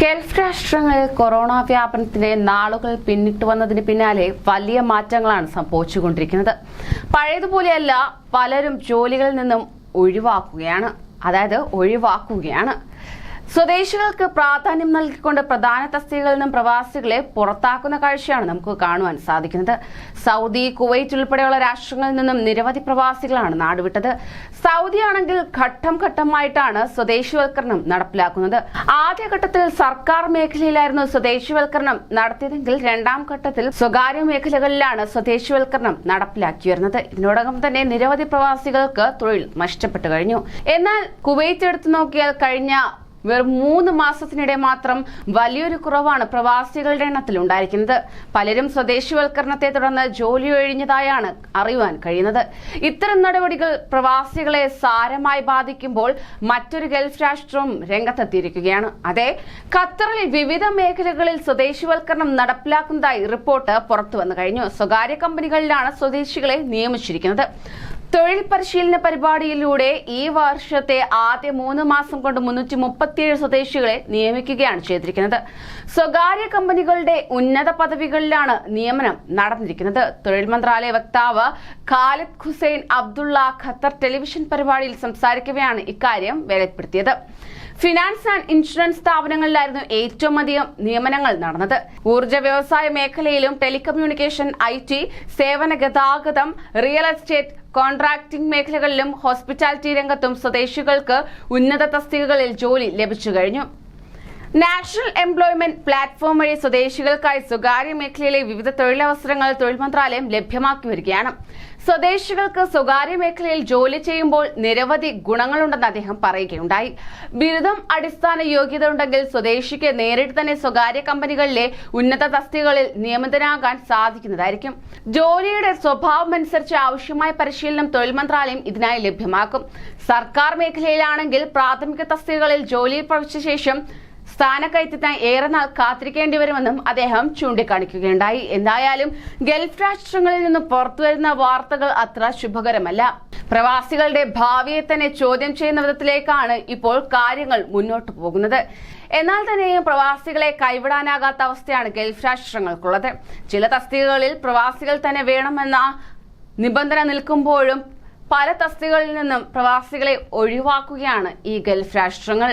Gulf രാഷ്ട്രങ്ങളിൽ corona വ്യാപനത്തിന്റെ നാളുകൾ പിന്നിട്ട് വന്നതിന് പിന്നാലെ വലിയ മാറ്റങ്ങളാണ് സംഭവിച്ചുകൊണ്ടിരിക്കുന്നത്. പഴയതുപോലെയല്ല പലരും ജോലികളിൽ നിന്നും ഒഴിവാക്കുകയാണ്. അതായത് ഒഴിവാക്കുകയാണ്. സ്വദേശികൾക്ക് പ്രാധാന്യം നൽകിക്കൊണ്ട് പ്രധാന തസ്തികകളിൽ നിന്നും പ്രവാസികളെ പുറത്താക്കുന്ന കാഴ്ചയാണ് നമുക്ക് കാണുവാൻ സാധിക്കുന്നത്. സൗദി കുവൈറ്റ് ഉൾപ്പെടെയുള്ള രാഷ്ട്രങ്ങളിൽ നിന്നും നിരവധി പ്രവാസികളാണ് നാടുവിട്ടത്. സൗദി ആണെങ്കിൽ ഘട്ടം ഘട്ടമായിട്ടാണ് സ്വദേശിവൽക്കരണം നടപ്പിലാക്കുന്നത്. ആദ്യഘട്ടത്തിൽ സർക്കാർ മേഖലയിലായിരുന്നു സ്വദേശിവൽക്കരണം നടത്തിയതെങ്കിൽ രണ്ടാം ഘട്ടത്തിൽ സ്വകാര്യ മേഖലകളിലാണ് സ്വദേശിവൽക്കരണം നടപ്പിലാക്കി വരുന്നത്. ഇതിനോടകം തന്നെ നിരവധി പ്രവാസികൾക്ക് തൊഴിൽ നഷ്ടപ്പെട്ടു കഴിഞ്ഞു. എന്നാൽ കുവൈറ്റ് എടുത്തു നോക്കിയാൽ കഴിഞ്ഞ വെറും മൂന്ന് മാസത്തിനിടെ മാത്രം വലിയൊരു കുറവാണ് പ്രവാസികളുടെ എണ്ണത്തിൽ ഉണ്ടായിരിക്കുന്നത്. പലരും സ്വദേശിവൽക്കരണത്തെ തുടർന്ന് ജോലി ഒഴിഞ്ഞതായാണ് അറിയുവാൻ കഴിയുന്നത്. ഇത്തരം നടപടികൾ പ്രവാസികളെ സാരമായി ബാധിക്കുമ്പോൾ മറ്റൊരു ഗൾഫ് രാഷ്ട്രവും രംഗത്തെത്തിയിരിക്കുകയാണ്. അതെ ഖത്തറിൽ വിവിധ മേഖലകളിൽ സ്വദേശിവൽക്കരണം നടപ്പിലാക്കുന്നതായി റിപ്പോർട്ട് പുറത്തു വന്നു കഴിഞ്ഞു. സ്വകാര്യ കമ്പനികളിലാണ് സ്വദേശികളെ നിയമിച്ചിരിക്കുന്നത്. തൊഴിൽ പരിശീലന പരിപാടിയിലൂടെ ഈ വർഷത്തെ ആദ്യ മൂന്ന് മാസം കൊണ്ട് മുന്നൂറ്റി മുപ്പത്തിയേഴ് സ്വദേശികളെ നിയമിക്കുകയാണ് ചെയ്തിരിക്കുന്നത്. സ്വകാര്യ കമ്പനികളുടെ ഉന്നത പദവികളിലാണ് നിയമനം നടന്നിരിക്കുന്നത്. തൊഴിൽ മന്ത്രാലയ വക്താവ് Khalid Hussain Abdullah Qatar television പരിപാടിയിൽ സംസാരിക്കവെയാണ് ഇക്കാര്യം വെളിപ്പെടുത്തിയത്. ഫിനാൻസ് ആൻഡ് ഇൻഷുറൻസ് സ്ഥാപനങ്ങളിലായിരുന്നു ഏറ്റവും അധികം നിയമനങ്ങൾ നടന്നത്. ഊർജ വ്യവസായ മേഖലയിലും ടെലികമ്മ്യൂണിക്കേഷൻ ഐ സേവന ഗതാഗതം റിയൽ എസ്റ്റേറ്റ് കോൺട്രാക്ടിംഗ് മേഖലകളിലും ഹോസ്പിറ്റാലിറ്റി രംഗത്തും സ്വദേശികൾക്ക് ഉന്നത തസ്തികകളിൽ ജോലി ലഭിച്ചു കഴിഞ്ഞു. നാഷണൽ എംപ്ലോയ്മെന്റ് പ്ലാറ്റ്ഫോം വഴി സ്വദേശികൾക്കായി സ്വകാര്യ മേഖലയിലെ വിവിധ തൊഴിലവസരങ്ങൾ തൊഴിൽ മന്ത്രാലയം ലഭ്യമാക്കി വരികയാണ്. സ്വദേശികൾക്ക് സ്വകാര്യ മേഖലയിൽ ജോലി ചെയ്യുമ്പോൾ നിരവധി ഗുണങ്ങളുണ്ടെന്ന് അദ്ദേഹം പറയുകയുണ്ടായി. ബിരുദം അടിസ്ഥാന യോഗ്യത ഉണ്ടെങ്കിൽ സ്വദേശിക്ക് നേരിട്ട് തന്നെ സ്വകാര്യ കമ്പനികളിലെ ഉന്നത തസ്തികകളിൽ നിയമിതനാകാൻ സാധിക്കുന്നതായിരിക്കും. ജോലിയുടെ സ്വഭാവം അനുസരിച്ച് ആവശ്യമായ പരിശീലനം തൊഴിൽ മന്ത്രാലയം ഇതിനായി ലഭ്യമാക്കും. സർക്കാർ മേഖലയിലാണെങ്കിൽ പ്രാഥമിക തസ്തികകളിൽ ജോലിയിൽ പ്രവേശിച്ച ശേഷം സ്ഥാനക്കയറ്റത്തിനായി ഏറെ നാൾ കാത്തിരിക്കേണ്ടി വരുമെന്നും അദ്ദേഹം ചൂണ്ടിക്കാണിക്കുകയുണ്ടായി. എന്തായാലും ഗൾഫ് രാഷ്ട്രങ്ങളിൽ നിന്നും പുറത്തുവരുന്ന വാർത്തകൾ അത്ര ശുഭകരമല്ല. പ്രവാസികളുടെ ഭാവിയെ തന്നെ ചോദ്യം ചെയ്യുന്ന വിധത്തിലേക്കാണ് ഇപ്പോൾ കാര്യങ്ങൾ മുന്നോട്ട് പോകുന്നത്. എന്നാൽ തന്നെയും പ്രവാസികളെ കൈവിടാനാകാത്ത അവസ്ഥയാണ് ഗൾഫ് രാഷ്ട്രങ്ങൾക്കുള്ളത്. ചില തസ്തികകളിൽ പ്രവാസികൾ തന്നെ വേണമെന്ന നിബന്ധന നിൽക്കുമ്പോഴും പല തസ്തികകളിൽ നിന്നും പ്രവാസികളെ ഒഴിവാക്കുകയാണ് ഈ ഗൾഫ് രാഷ്ട്രങ്ങൾ.